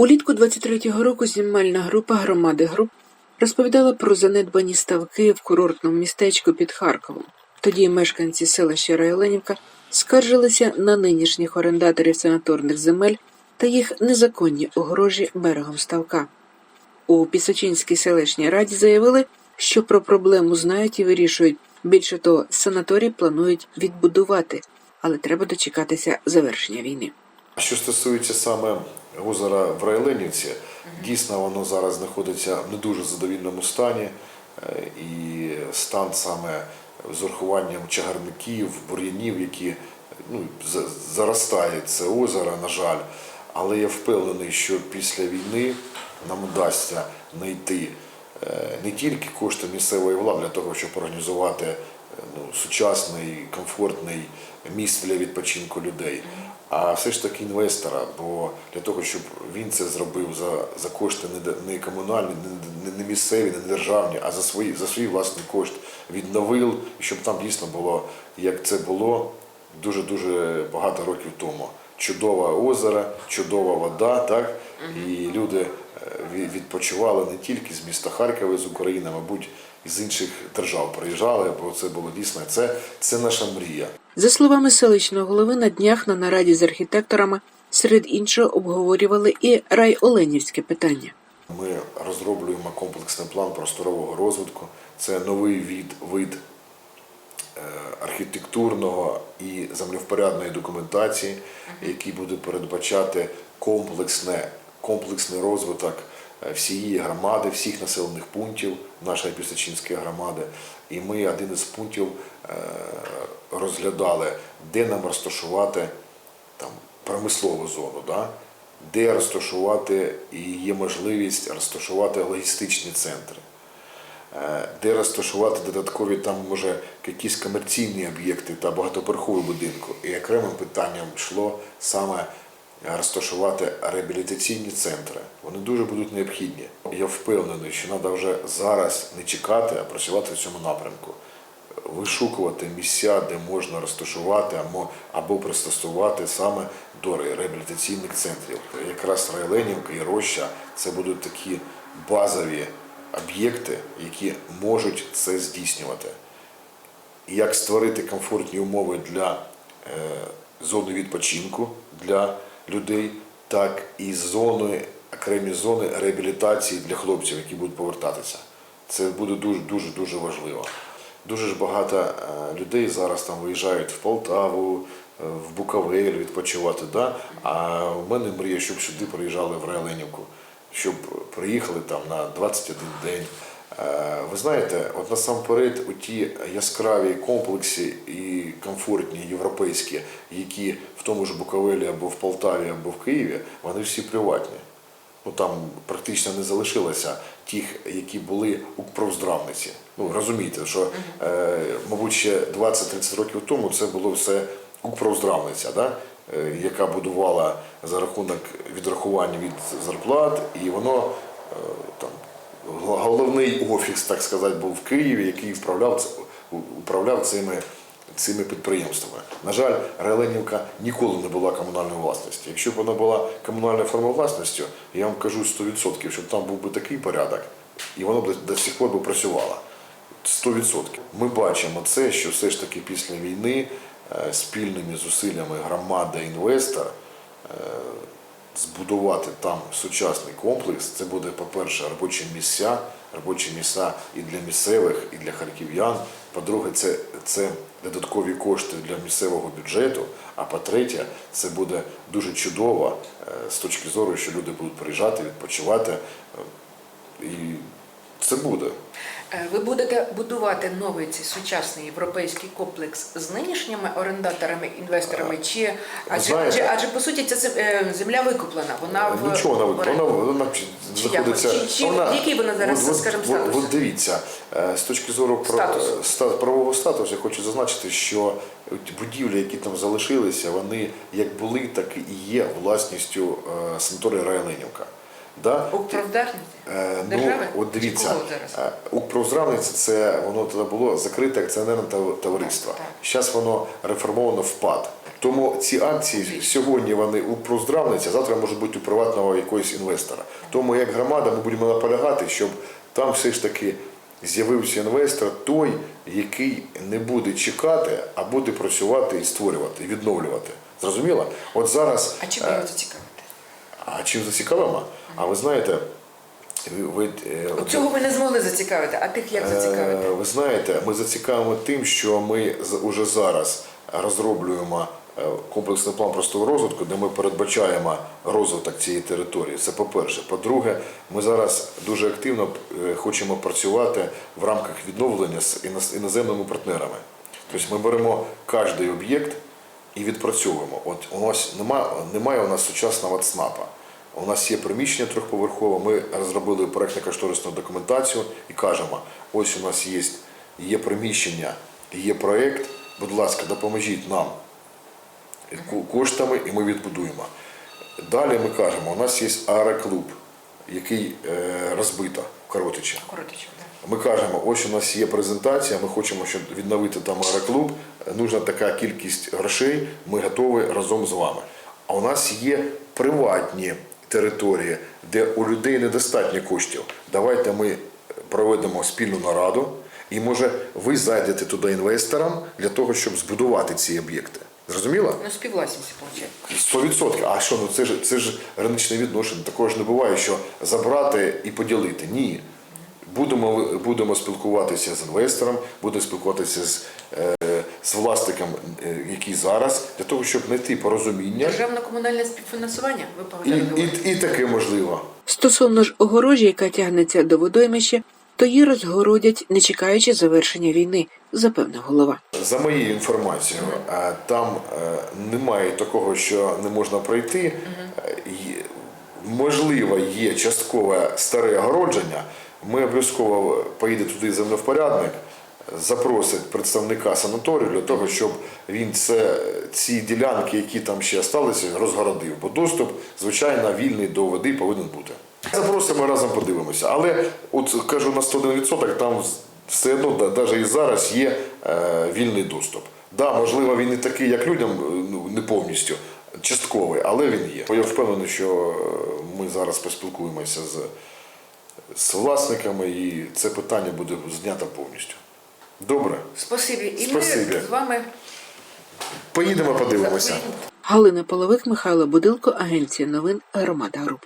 Улітку 23-го року знімальна група громади груп розповідала про занедбані ставки в курортному містечку під Харковом. Тоді мешканці селища Райоленівка скаржилися на нинішніх орендаторів санаторних земель та їх незаконні огорожі берегом ставка. У Пісочинській селищній раді заявили, що про проблему знають і вирішують. Більше того, санаторій планують відбудувати, але треба дочекатися завершення війни. Що стосується саме озера в Райленівці, дійсно воно зараз знаходиться в не дуже задовільному стані, е, і стан саме з урахуванням чагарників, бур'янів, які ну, за- заростає це озеро, на жаль. Але я впевнений, що після війни нам вдасться знайти е, не тільки кошти місцевої влади для того, щоб організувати е, ну, сучасний, комфортний місце для відпочинку людей, а все ж таки інвестора. Бо для того, щоб він це зробив за, за кошти не, не комунальні, не, не, не місцеві, не державні, а за свої, за свій власний кошт відновив, щоб там дійсно було, як це було дуже-дуже багато років тому. Чудове озеро, чудова вода, так? І люди е, відпочивали не тільки з міста Харкова, з України, мабуть, і з інших держав приїжджали, бо це було дійсно це, це наша мрія. За словами селищного голови, на днях на нараді з архітекторами серед іншого обговорювали і райоленівське питання. Ми розроблюємо комплексний план просторового розвитку. Це новий від, вид е, архітектурного і землевпорядної документації, який буде передбачати комплексне, комплексний розвиток всієї громади, всіх населених пунктів нашої Пісочинської громади. І ми один із пунктів е, розглядали, де нам розташувати там, промислову зону, да? де розташувати і є можливість розташувати логістичні центри, е, де розташувати додаткові там, може, якісь комерційні об'єкти та багатоповерхові будинку. І окремим питанням йшло саме розташувати реабілітаційні центри. Вони дуже будуть необхідні. Я впевнений, що треба вже зараз не чекати, а працювати в цьому напрямку вишукувати місця, де можна розташувати або, або пристосувати саме до реабілітаційних центрів. Якраз Райленівка і Роща це будуть такі базові об'єкти, які можуть це здійснювати. Як створити комфортні умови для е, зони відпочинку для людей, так і зони, окремі зони реабілітації для хлопців, які будуть повертатися. Це буде дуже дуже дуже важливо. Дуже ж багато е, людей зараз там виїжджають в Полтаву, е, в Буковель відпочивати. Да? А в мене мрія, щоб сюди приїжджали в Райленівку, щоб приїхали там на 21 день. Е, Ви знаєте, от насамперед у ті яскраві комплекси і комфортні європейські, які в тому ж Буковелі або в Полтаві, або в Києві, вони всі приватні. Ну там практично не залишилося тих, які були у проздравниці. Ну розумієте, що е, мабуть ще 20-30 років тому це було все Укрпроздравниця, да? е, яка будувала за рахунок відрахування від зарплат, і воно там головний офіс, так сказати, був в Києві, який вправляв управляв цими цими підприємствами. На жаль, Реленівка ніколи не була комунальною власністю. Якщо б вона була комунальною формою власністю, я вам кажу 100%, щоб там був би такий порядок, і воно б до, сих пор би працювало. 100%. Ми бачимо це, що все ж таки після війни е, спільними зусиллями громади інвестор е, збудувати там сучасний комплекс. Це буде, по-перше, робочі місця, робочі місця і для місцевих, і для харків'ян. По-друге, це, це додаткові кошти для місцевого бюджету. А по-третє, це буде дуже чудово е, з точки зору, що люди будуть приїжджати, відпочивати. е, І це буде. Е, Ви будете будувати новий цей сучасний європейський комплекс з нинішніми орендаторами, інвесторами, чи адже, знаєте- адже, адже по суті ця е, земля викуплена, вона в Нічого вона оренді. вона, вона знаходиться. Чи- чи вона, який вона зараз, от- скажімо, статус? От дивіться, е, з точки зору про- Статус. ста- правового статусу, я хочу зазначити, що будівлі, які там залишилися, вони як були, так і є власністю е, санаторію Райленівка. Да? Укрправдарність? Е, Ну, от дивіться, е, Укрпроздравниця це воно тоді було закрите акціонерне тов- товариство. Зараз воно реформовано в ПАД. Тому ці акції сьогодні вони у проздравниця, завтра можуть бути у приватного якогось інвестора. Тому як громада ми будемо наполягати, щоб там все ж таки з'явився інвестор, той, який не буде чекати, а буде працювати і створювати, і відновлювати. Зрозуміло? От зараз. А чим е, його зацікавите? А чим зацікавимо? А ви знаєте, ви, ви, е, От цього ви не змогли зацікавити, а тих як зацікавити? Е, Ви знаєте, ми зацікавимо тим, що ми уже зараз розроблюємо е, комплексний план простого розвитку, де ми передбачаємо розвиток цієї території. Це по-перше. По-друге, ми зараз дуже активно хочемо працювати в рамках відновлення з іноземними партнерами. Тобто ми беремо кожний об'єкт і відпрацьовуємо. От у нас немає, немає у нас сучасного ЦНАПа. У нас є приміщення трьохповерхове, ми розробили проєктно-кошторисну документацію і кажемо, ось у нас є, є приміщення, є проєкт, будь ласка, допоможіть нам коштами і ми відбудуємо. Далі ми кажемо, у нас є аероклуб, який е, розбито в Коротичі. Ми кажемо, ось у нас є презентація, ми хочемо, щоб відновити там аероклуб, нужна така кількість грошей, ми готові разом з вами. А у нас є приватні території, де у людей недостатньо коштів. Давайте ми проведемо спільну нараду, і може ви зайдете туди інвесторам для того, щоб збудувати ці об'єкти. Зрозуміло? Ну, співвласність, виходить. Сто відсотків. А що, ну це ж це ж граничне відношення. Такого ж не буває, що забрати і поділити. Ні. Будемо, будемо спілкуватися з інвестором, будемо спілкуватися з, е, з власником, е, який зараз, для того, щоб знайти порозуміння. Державно-комунальне співфінансування, ви І, пам'ятаєте? і, і таке можливо. Стосовно ж огорожі, яка тягнеться до водоймища, то її розгородять, не чекаючи завершення війни, запевнив голова. За моєю інформацією, е, там е, немає такого, що не можна пройти. Можливо, є часткове старе огородження. Ми обов'язково поїде туди землевпорядник, запросить представника санаторію для того, щоб він це, ці ділянки, які там ще залишилися, розгородив. Бо доступ, звичайно, вільний до води повинен бути. Запросимо разом подивимося. Але от кажу на 101% там все одно, навіть і зараз є е, вільний доступ. Да, можливо, він не такий, як людям, е, ну не повністю частковий, але він є. Бо Я впевнений, що е, ми зараз поспілкуємося з, з власниками, і це питання буде знято повністю. Добре, Спасибі. І Спасибі. ми з вами поїдемо подивимося. Галина Половик, Михайло Будилко, агенція новин Громада Груп.